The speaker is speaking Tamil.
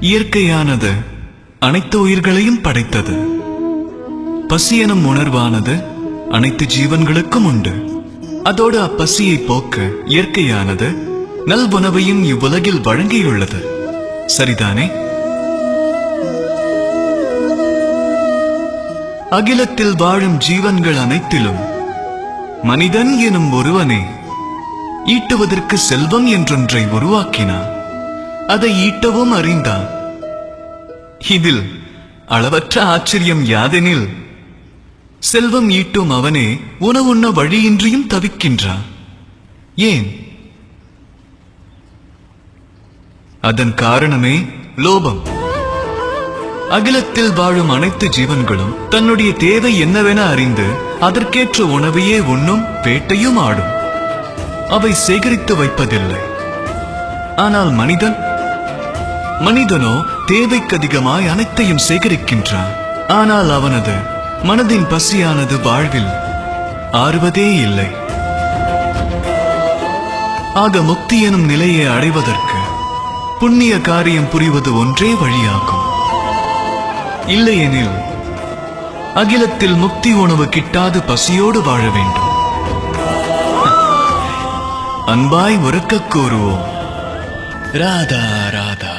இயற்கையானது அனைத்து உயிர்களையும் படைத்தது. பசி எனும் உணர்வானது அனைத்து ஜீவன்களுக்கும் உண்டு. அதோடு அப்பசியை போக்க இயற்கையானது நல்வுணவையும் இவ்வுலகில் வழங்கியுள்ளது. சரிதானே? அகிலத்தில் வாழும் ஜீவன்கள் அனைத்திலும் மனிதன் எனும் ஒருவனே ஈட்டுவதற்கு செல்வம் என்றொன்றை உருவாக்கினான். அதை ஈட்டவும் அறிந்தான். இதில் அளவற்ற ஆச்சரியம் யாதெனில் செல்வம் ஈட்டும் அவனே உணவுண்ண வழியின்றியும் தவிக்கின்றான். ஏன்? அதன் காரணமே லோபம். அகிலத்தில் வாழும் அனைத்து ஜீவன்களும் தன்னுடைய தேவை என்னவென அறிந்து அதற்கேற்ற உணவையே உண்ணும் வேட்டையும் ஆடும். அவை சேகரித்து வைப்பதில்லை. ஆனால் மனிதன் மனிதனோ தேவைக்கு அதிகமாய் அனைத்தையும் சேகரிக்கின்றான். ஆனால் அவனது மனதின் பசியானது வாழ்வில் ஆறுவதே இல்லை. ஆக முக்தி எனும் நிலையை அடைவதற்கு புண்ணிய காரியம் புரிவது ஒன்றே வழியாகும். இல்லையெனில் அகிலத்தில் முக்தி உணவு கிட்டாது பசியோடு வாழ வேண்டும். அன்பாய் உறக்க கூறுவோம். ராதா.